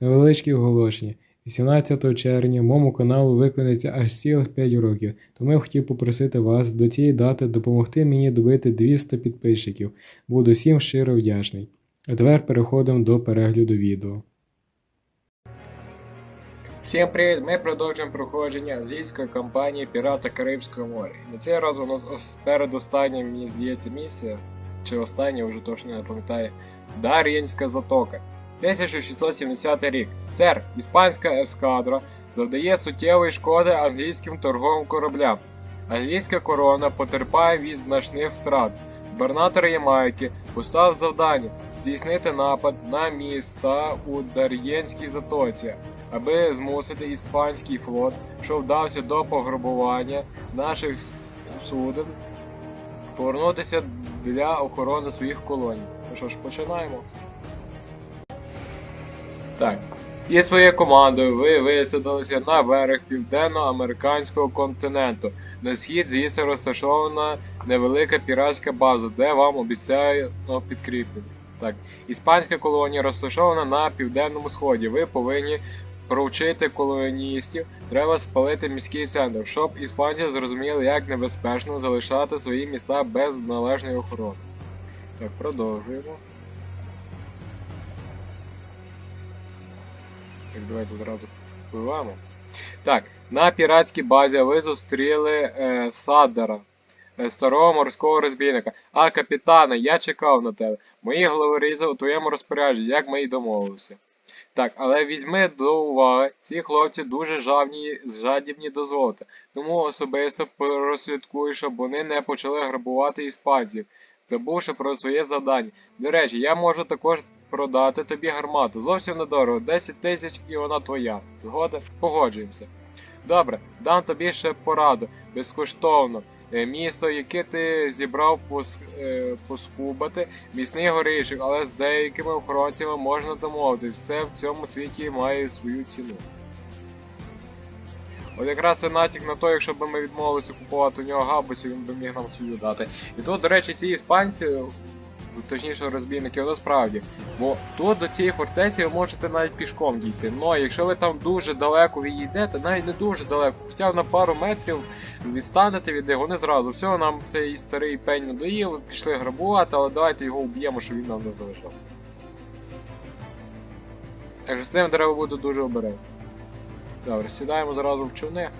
Невеличкі оголошення. 18 червня моєму каналу виконується аж цілих 5 років, тому я хотів попросити вас до цієї дати допомогти мені добити 200 підписчиків. Буду всім щиро вдячний. А тепер переходимо до перегляду відео. Всім привіт! Ми продовжуємо проходження англійської кампанії Пірата Карибського моря. На цей раз у нас ос- передостання, мені здається, місія, чи остання, вже точно не пам'ятаю. Дар'їнська затока. 1670 рік. Сер, іспанська ескадра завдає суттєвої шкоди англійським торговим кораблям. Англійська корона потерпає від значних втрат. Губернатор Ямайки поставив завдання здійснити напад на міста у Дар'єнській затоці аби змусити іспанський флот, що вдався до пограбування наших суден, повернутися для охорони своїх колоній. Ну що ж, починаємо. Так. І своєю командою ви висадилися на берег південно-американського континенту. На схід звідси розташована невелика піратська база, де вам обіцяють підкріплення. Так, іспанська колонія розташована на південному сході. Ви повинні провчити колоністів, треба спалити міський центр, щоб іспанці зрозуміли, як небезпечно залишати свої міста без належної охорони. Так, продовжуємо. Так, давайте зразу впливаємо. Так, на піратській базі ви зустріли е, Саддара, е, старого морського розбійника. А, капітане, я чекав на тебе. Мої головорізи у твоєму розпорядженні, як ми й домовилися. Так, але візьми до уваги, ці хлопці дуже жадні, жадібні до золота, тому особисто прослідкуй, щоб вони не почали грабувати іспанців, забувши про своє завдання. До речі, я можу також продати тобі гармату. Зовсім недорого, 10 тисяч і вона твоя. Згода? Погоджуємося. Добре, дам тобі ще пораду, безкоштовно. Е, Місто, яке ти зібрав пос, е, поскубати, міцний горішок, але з деякими охоронцями можна домовитись. Все в цьому світі має свою ціну. От якраз це натяк на те, якщо б ми відмовилися купувати у нього габусів, він би міг нам свою дати. І тут, до речі, ці іспанці, точніше розбійники, воно справді. Бо тут до цієї фортеці ви можете навіть пішком дійти. Ну, якщо ви там дуже далеко відійдете, навіть не дуже далеко, хоча на пару метрів відстанете від них, вони зразу. Все, нам цей старий пень надоїв, пішли грабувати, але давайте його вб'ємо, щоб він нам не залишав. Так що з цим треба бути дуже обережним. Добре, сідаємо зразу в човни.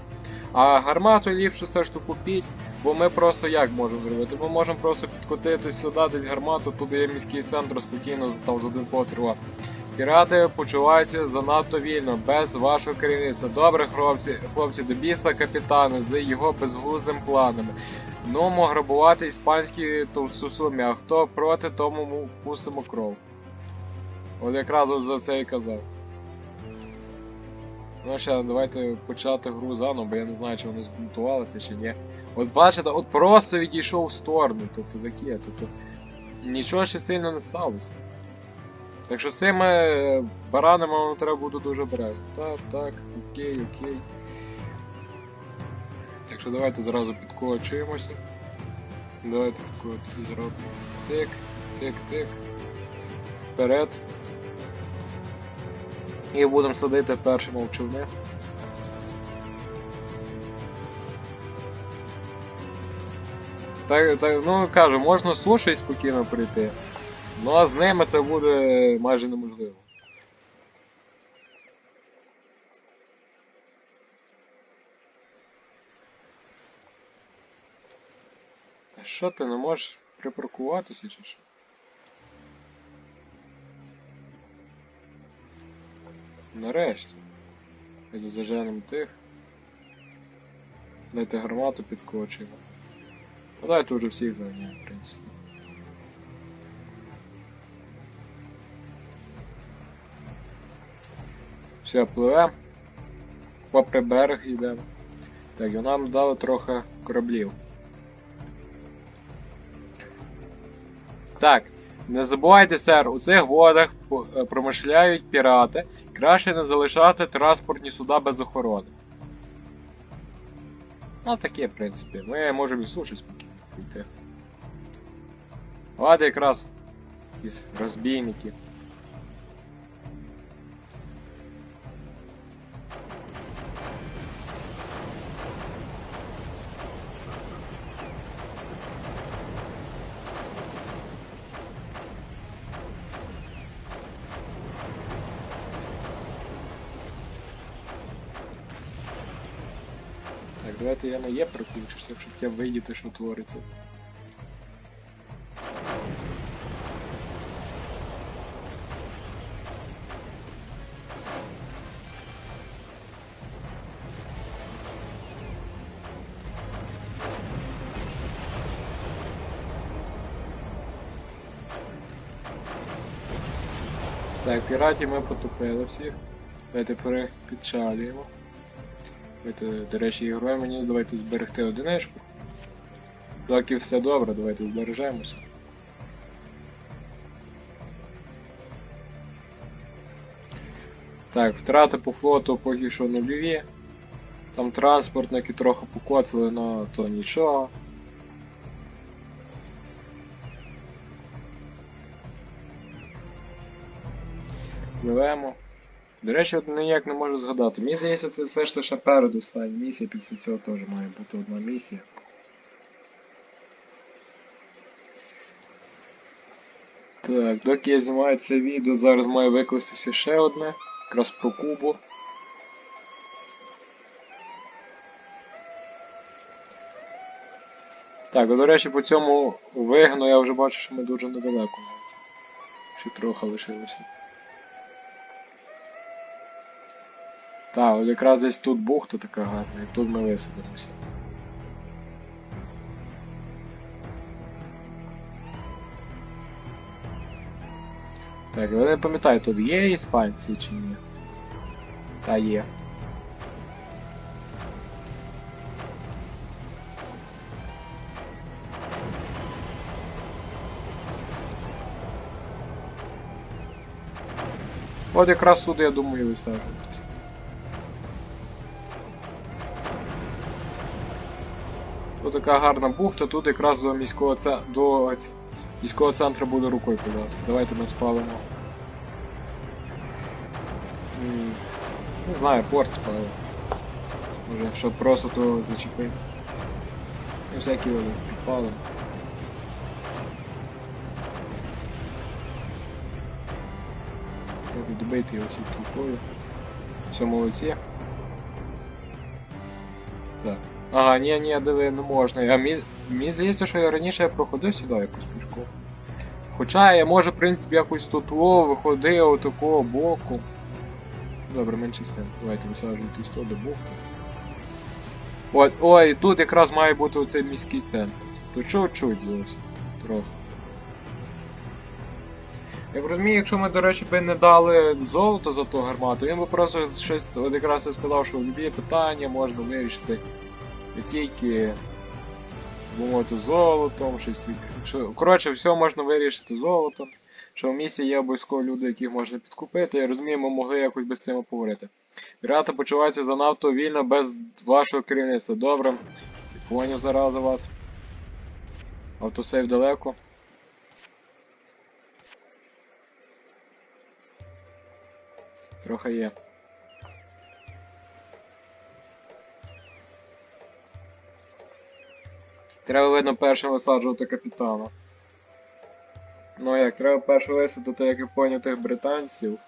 А гармату ліпше все ж таки купіть, бо ми просто як можемо зробити? Ми можемо просто підкотити сюди десь гармату, туди є міський центр спокійно там з один постріла. Пірати почуваються занадто вільно, без вашого керівництва. Добре, хлопці, хлопці, до біса капітана з його безглуздим планами. Ну, грабувати іспанські товстосумі, а хто проти, тому му пустимо кров. От якраз от за це і казав. Ну ще давайте почати гру заново, бо я не знаю, чи вони збунтувалися чи ні. От бачите, от просто відійшов в сторону, тобто таке, тобто нічого ще сильно не сталося. Так що з цими баранами вам треба бути дуже обережно. Так, так, окей, окей. Так що давайте зразу підкочуємося. Давайте таку от зробимо. Тик, тик, тик. Вперед. І будемо садити першими в човни. Так, так, ну кажу, можна суші спокійно прийти. Ну а з ними це буде майже неможливо. Що ти не можеш припаркуватися чи що? Нарешті. Ми заженемо тих. Дайте гармату підкочуємо. Та дайте вже всіх зайняємо, в принципі. Все, пливемо. Попри берег йдемо. Так, і нам дали трохи кораблів. Так, не забувайте, сер, у цих водах е, промишляють пірати. Краще не залишати транспортні суда без охорони. Ну, таке, в принципі. Ми можемо і суші спокійно піти. Ладно, якраз із розбійників. Давайте я на Є переключуся, щоб я видіти, що твориться. Так, піратів ми потопили всіх. Давайте перепечалюємо. Давайте, до речі, герой мені давайте зберегти одиничку. Доки все добре, давайте збережемося. Так, втрати по флоту поки що нульові. Там транспортники трохи покоцали, но то нічого. Пливемо. До речі, от ніяк не можу згадати. Мені здається, це все ж лише переду стань місія, після цього теж має бути одна місія. Так, доки я знімаю це відео, зараз має викластися ще одне. Якраз про Кубу. Так, до речі, по цьому вигну я вже бачу, що ми дуже недалеко. Ще трохи лишилося. Так, от якраз десь тут бухта така гарна, і тут ми висадимося. Так, я не пам'ятаю, тут є іспанці чи ні? Та є. От якраз сюди, я думаю, і висаджуєтесь. Тут така гарна бухта, тут якраз до міського це... до міського центру буде рукою подати. Давайте ми спалимо. Не знаю, порт спалимо. Може, щоб просто то зачепити. Ну, всякі вони підпали. Добити його всіх толпою. Все молодці. Так. Ага, ні, ні, диви, не можна. А мені, здається, що я раніше я проходив сюди якусь пішку. Хоча я може, в принципі, якось тут во, виходив такого боку. Добре, менше з тим. Давайте висаджуйтесь то до бухти. Ой, ой, тут якраз має бути оцей міський центр. Тут чуть-чуть зовсім. Трохи. Я розумію, якщо ми, до речі, би не дали золото за ту гармату, він би просто щось от якраз і сказав, що любі питання можна вирішити не тільки мовити золотом, щось. Що, коротше, все можна вирішити золотом. Що в місті є обов'язково люди, яких можна підкупити. Я розумію, ми могли якось без цим поговорити. Пірати почуваються занадто вільно без вашого керівництва. Добре. Поняв зараза вас. Автосейв далеко. Трохи є. Треба, видно, першим висаджувати капітана. Ну як, треба першим висадити, як я поняв, тих британців,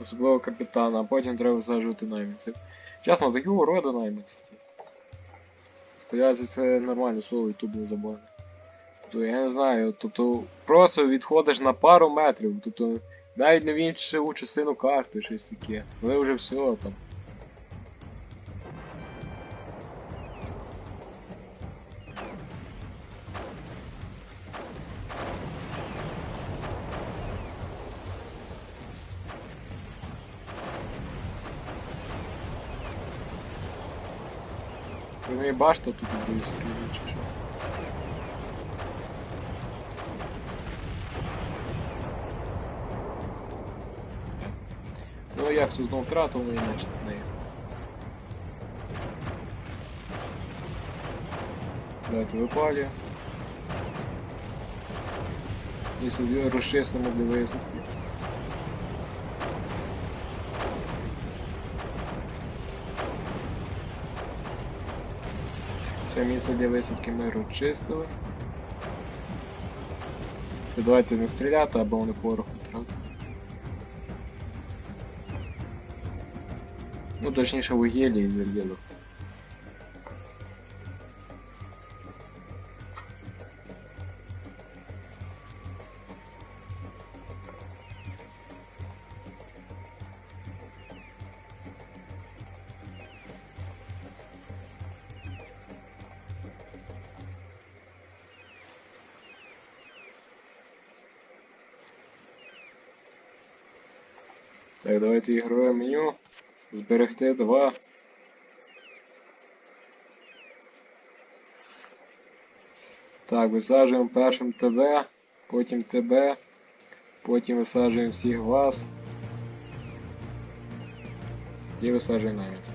особливо капітана, а потім треба висаджувати найманців. Чесно, такі уроди найманці. Сподіваюся, це нормальне слово і тут не забавне. Тобто, я не знаю, тобто просто відходиш на пару метрів, тобто навіть не в іншу частину карти, щось таке. Але вже все там. Башта тут стороні чи що? Ну як тут знов втратив, ну іначе з нею. Давайте випалі. Якщо з- розчистимо для висадки. Все місце для висадки миру. І Давайте не стріляти, або вони пороху втратили. Ну, точніше вугілля і зельєло. Так, ігрове меню. Зберегти 2. Так, висаджуємо першим ТВ, потім ТБ, потім висаджуємо всіх вас. І висаджуємо навіть.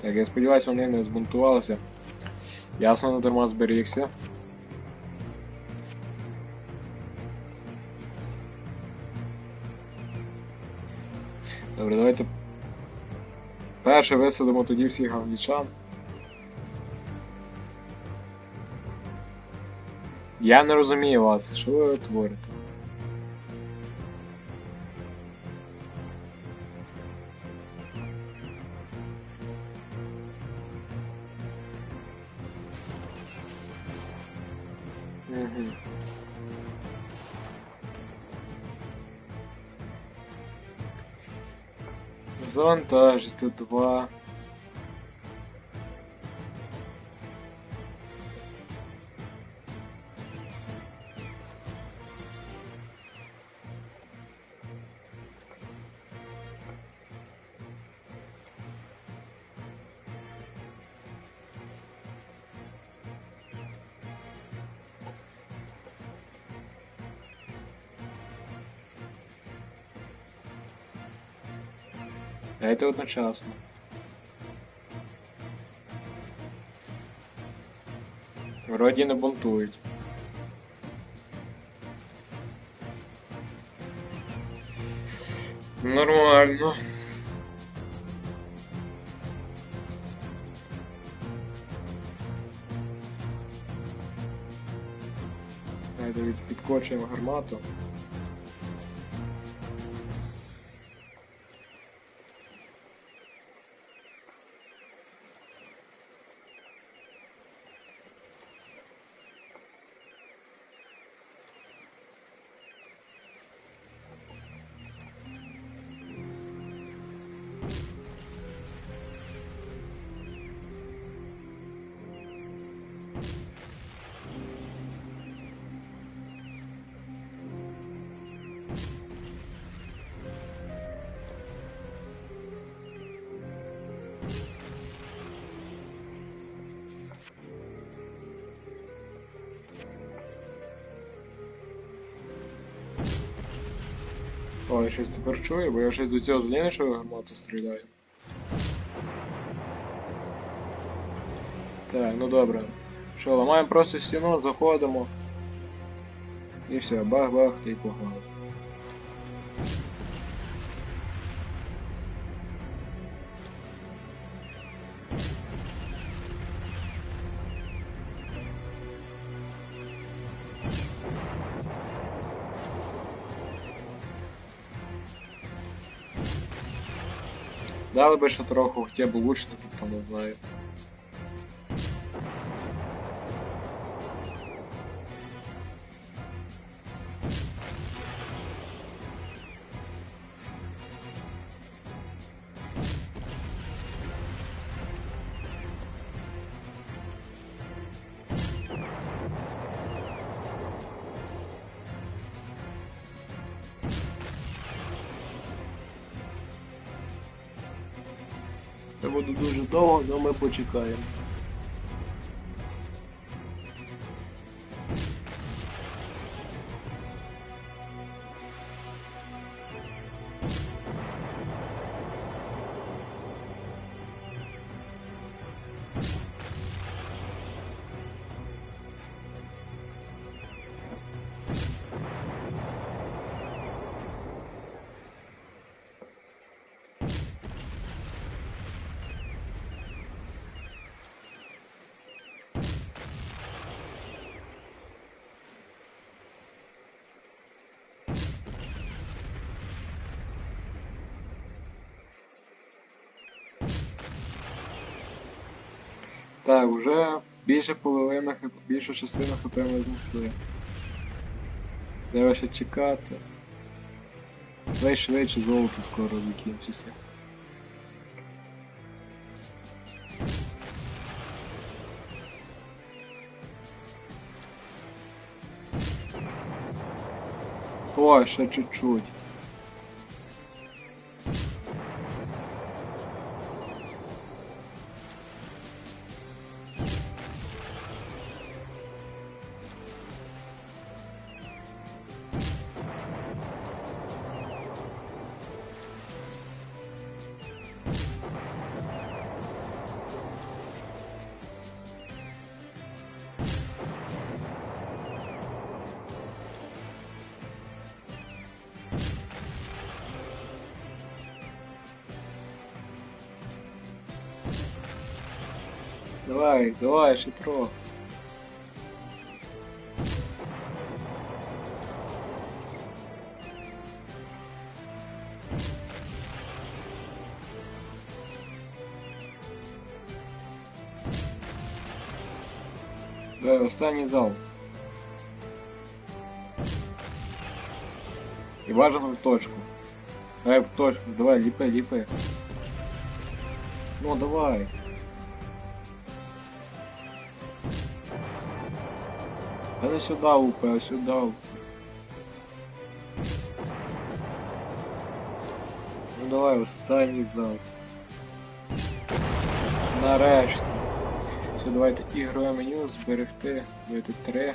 Так, я сподіваюся, вони не збунтувалися. Ясно, не дарма зберігся. Добре, давайте перше висадимо тоді всіх англічан. Я не розумію вас, що ви творите? Угу. Даван тоже тут два. одночасно. Вроді не бунтують. Нормально. Давайте підкочуємо гармату. О, я щось тепер чую, бо я щось до цього зеленішого гармату стріляю. Так, ну добре. Що, ламаємо просто стіну, заходимо. І все, бах-бах, та й погнали. Дали би ще трохи хоча б лучників, там не знаю. Але Так, вже більше половина, хп- більшу частину хп ми знесли. Треба ще чекати. Давай швидше золото скоро закінчиться. О, ще чуть-чуть. Давай, давай, ще трохи. Давай, останній зал. І бажано в точку. Давай в точку, давай, ліпи, ліпи. Ну, давай. Та не сюди лупи, а сюди лупи. Ну давай, встань зал. Нарешті. Все, давайте ігрове меню, зберегти, давайте 3.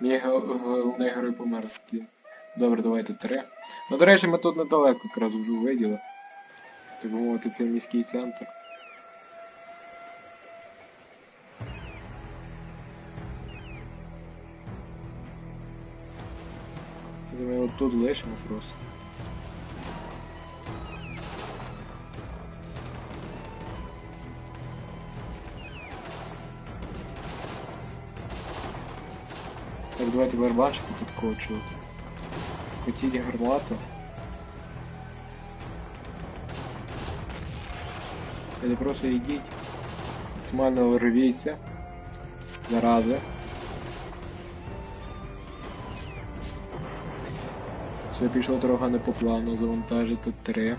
Мій ге- головний герой помер. Добре, давайте три. Ну, до речі, ми тут недалеко якраз вже виділи. Так мовити, це міський центр. Ми тут лишимо просто. Давайте барабанчики підкочувати. Хотіть гармату. Или просто йдіть. Максимально рвіться. Зарази. Все пішло трохи не по плану, завантажити три.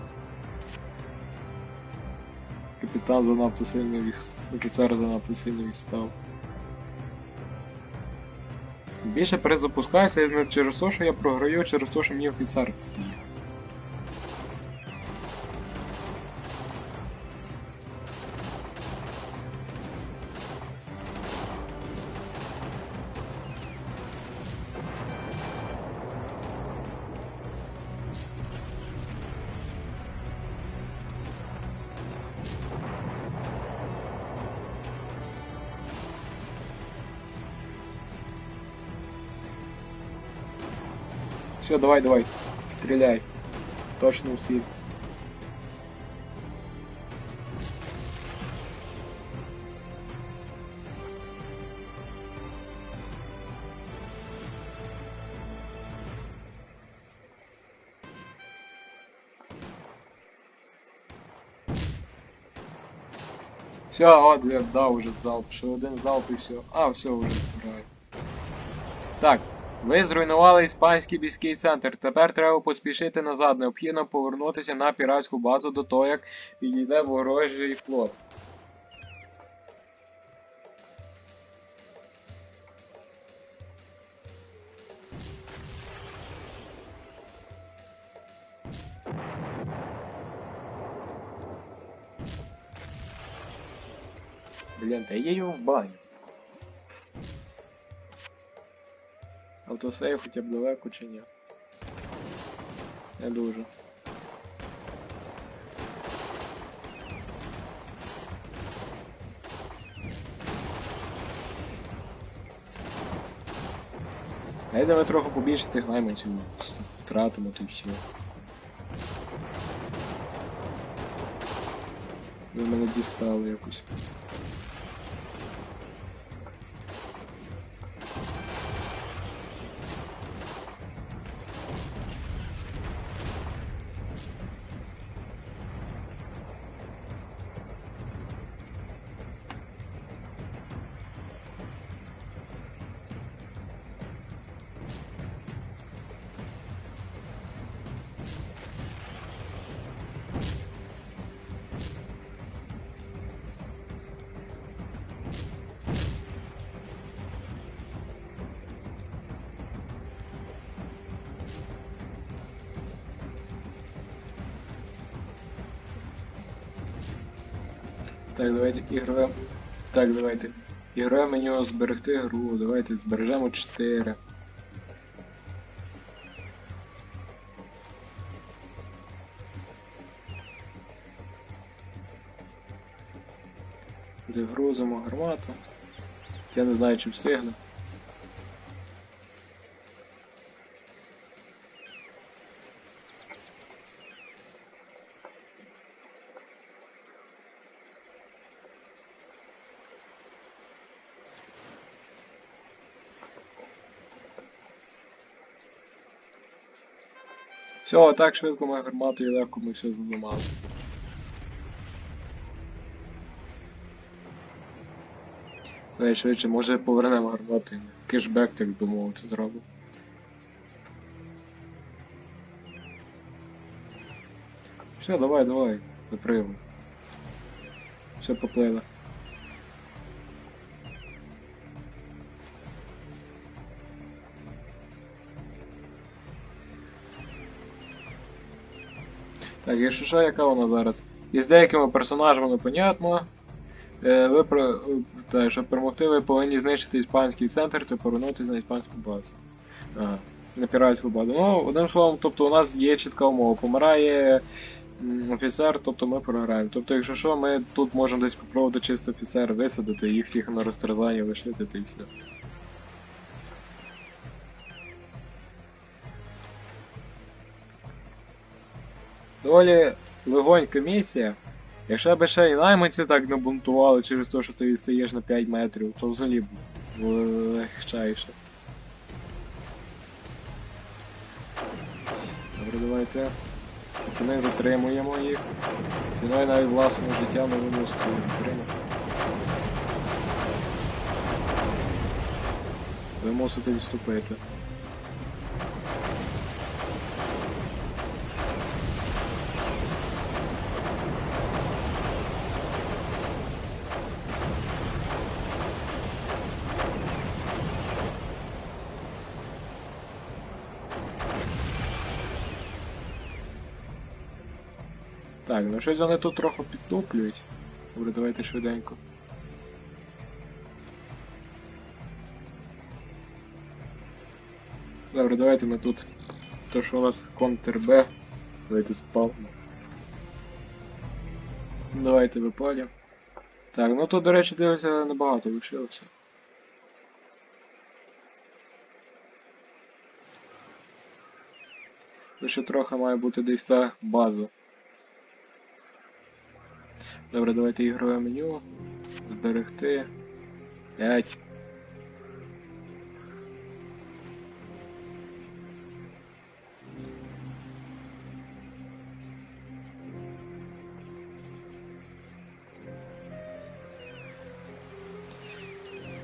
Капітан занадто сильно віс... Офіцер занадто сильно відстав. Більше перезапускаюся не через те, що я програю, а через те, що мені офіцер стає. Все, давай, давай. Стреляй. Точно всі. Все, от я дав уже залп. Ще один залп і все. А, все, уже граю. Так. Ви зруйнували іспанський міський центр. Тепер треба поспішити назад. Необхідно повернутися на піратську базу до того, як підійде ворожий флот. Блін, та його в баню. Автосейв хоча б далеко чи ні. Не дуже. Ай давай трохи побільше тих найманців втратимо то всі. Ви мене дістали якось. Так, давайте ігрове. Так, давайте. Ігрове меню зберегти гру. Давайте збережемо 4. Загрузимо гармату. Я не знаю, чи встигну. Все, так швидко ми гармату і легко ми все зламали. Давай швидше, може повернемо гармату і кешбек, так би мовити, зробимо. Все, давай, давай, випригуй. Все поплили. Так, якщо що, яка вона зараз? І з деякими персонажами непонятно. Е, ви про... так, щоб перемогти, ви повинні знищити іспанський центр та повернутися на іспанську базу. Ага, на піратську базу. Ну, одним словом, тобто у нас є чітка умова. Помирає офіцер, тобто ми програємо. Тобто, якщо що, ми тут можемо десь попробувати чисто офіцер висадити, їх всіх на розтерзання лишити та і все. Доволі легонька місія. Якщо б ще і найманці так набунтували через те, що ти відстаєш на 5 метрів, то взагалі б легчайше. Добре, давайте. Пацани затримуємо їх. Ціною навіть власного життя ми вимусили їх затримати. Ви мусите відступити. Так, ну щось вони тут трохи підтуплюють. Добре, давайте швиденько. Добре, давайте ми тут. То, що у нас контр Б. Давайте спавнимо. Давайте випалім. Так, ну тут, до речі, дивиться небагато лишилося. Лише трохи має бути десь та база. Добре, давайте ігрове меню. Зберегти. 5.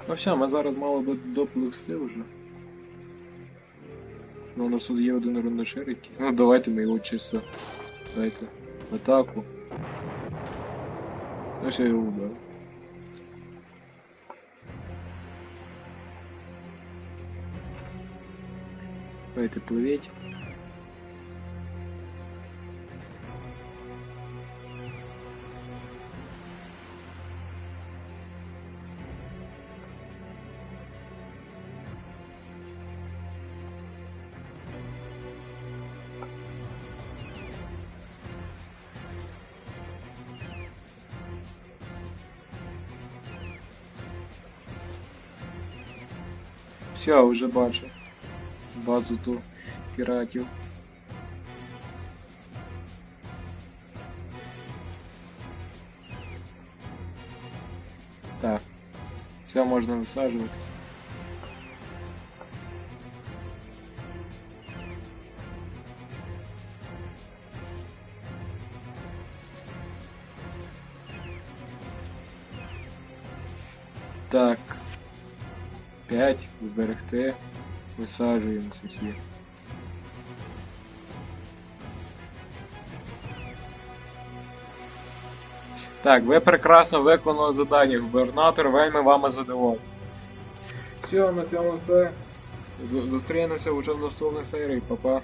Ну все, ми зараз мало би допливсти вже. Ну, у нас тут є один руношир якийсь. Ну давайте ми його чисто. Давайте. В атаку. Ну все його вбив. Давайте пливіть. Все, вже бачу. Базу ту піратів. Так. Все, можна висаджуватися. Зберегти. Висаджуємося всі. Так, ви прекрасно виконали завдання. Губернатор вельми вами задоволений. Все, на цьому все. Зу- Зустрінемося вже в наступних серії, Па-па.